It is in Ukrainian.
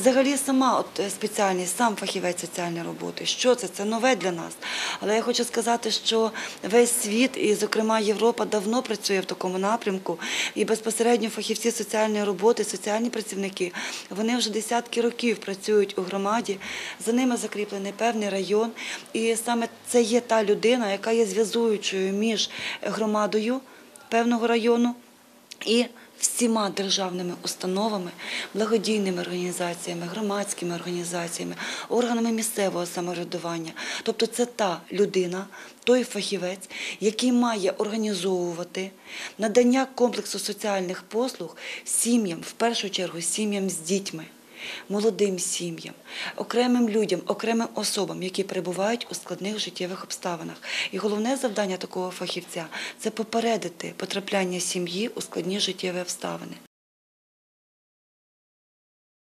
взагалі сама от е, спеціальність, сам фахівець соціальної роботи. Що це? Це нове для нас. Але я хочу сказати, що весь світ, і, зокрема, Європа давно працює в такому напрямку, і безпосередньо фахівці соціальної роботи, соціальні працівники, вони вже десятки років працюють у громаді. За ними закріплений певний район, і саме це є та людина, яка є зв'язуючою між громадою певного району і всіма державними установами, благодійними організаціями, громадськими організаціями, органами місцевого самоврядування. Тобто це та людина, той фахівець, який має організовувати надання комплексу соціальних послуг сім'ям, в першу чергу сім'ям з дітьми. Молодим сім'ям, окремим людям, окремим особам, які перебувають у складних життєвих обставинах. І головне завдання такого фахівця це попередити потрапляння сім'ї у складні життєві обставини.